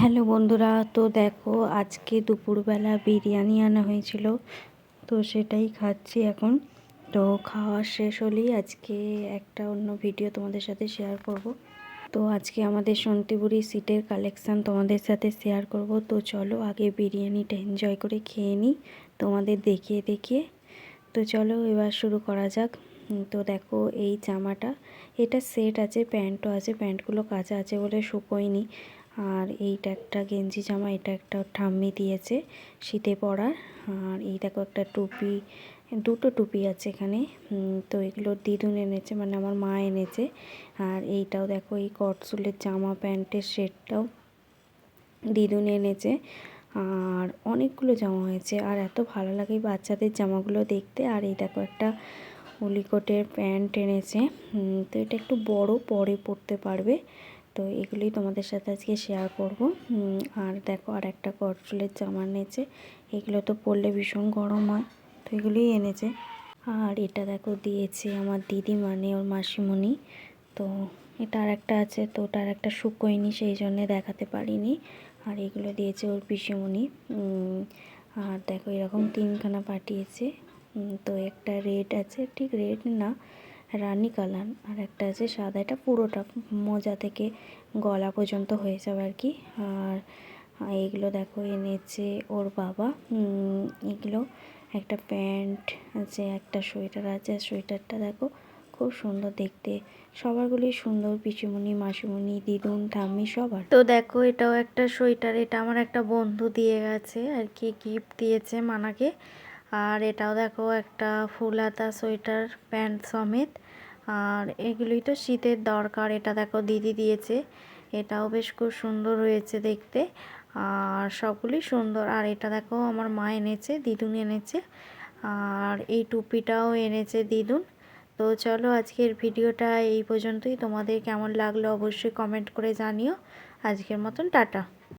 Hello বন্ধুরা, তো দেখো আজকে দুপুরবেলা বিরিয়ানি আনা হয়েছিল, তো সেটাই খাচ্ছি এখন। তো খাওয়া শেষ হলেই আজকে একটা অন্য ভিডিও তোমাদের সাথে শেয়ার করব। তো আজকে আমাদের সন্তিপুরি সিটের কালেকশান তোমাদের সাথে শেয়ার করব। তো চলো আগে বিরিয়ানিটা এনজয় করে খেয়ে নিই, তোমাদের দেখিয়ে দেখিয়ে। তো চলো এবার শুরু করা যাক। তো দেখো এই জামাটা, এটা সেট আছে, প্যান্টও আছে, প্যান্টগুলো কাঁচা আছে বলে শুকোয়নি। আর এইটা একটা গেঞ্জি জামা, এটা একটা ঠাম্মি দিয়েছে শীতে পরার। আর এই দেখো একটা টুপি, দুটো টুপি আছে এখানে। তো এগুলো দিদুন এনেছে মানে আমার মা এনেছে। আর এইটাও দেখো, এই কটসুলের জামা প্যান্টের সেটটাও দিদুন এনেছে। আর অনেকগুলো জামা হয়েছে। আর এত ভালো লাগে বাচ্চাদের জামাগুলো দেখতে। আর এই দেখো একটা উলিকোটের প্যান্ট এনেছে। তো এটা একটু বড় পরে পরতে পারবে। তো এগুলোই তোমাদের সাথে আজকে শেয়ার করব। আর দেখো আর একটা কটচুলের জামা এনেছে। এগুলো তো পরলে ভীষণ গরম হয়, তো এগুলোই এনেছে। আর এটা দেখো দিয়েছে আমার দিদি মানে ওর মাসিমণি। তো এটা আর একটা আছে, তো ওটা আর একটা শুকোয়নি সেই জন্যে দেখাতে পারিনি। আর এগুলো দিয়েছে ওর পিসিমণি। আর দেখো এরকম তিনখানা পাঠিয়েছে। তো একটা রেড আছে, ঠিক রেড না। রানি কালার আর একটা আছে সাদা, এটা পুরোটা মোজা থেকে গলা পর্যন্ত হয়ে যাবে আর কি। আর এগুলো দেখো এনেছে ওর বাবা। এগুলো একটা প্যান্ট আছে, একটা সোয়েটার আছে। আর সোয়েটারটা দেখো, খুব সুন্দর দেখতে। সবারগুলি সুন্দর, পিসিমণি, মাসিমণি, দিদুন, ঠাম্মি, সবার। তো দেখো, এটাও একটা সোয়েটার, এটা আমার একটা বন্ধু দিয়ে গেছে আর কি গিফট দিয়েছে মানাকে। আর এটাও দেখো একটা ফুল হাতা সোয়েটার, প্যান্ট সমেত। আর এগুলোই তো শীতের দরকার, এটা দেখো দিদি দিয়েছে। এটাও বেশ খুব সুন্দর হয়েছে দেখতে। আর সবগুলি সুন্দর। আর এটা দেখো আমার মা এনেছে, দিদুন এনেছে। আর এই টুপিটাও এনেছে দিদুন। তো চলো আজকের ভিডিওটা এই পর্যন্তই। তোমাদের কেমন লাগল অবশ্যই কমেন্ট করে জানিও। আজকের মতন টাটা।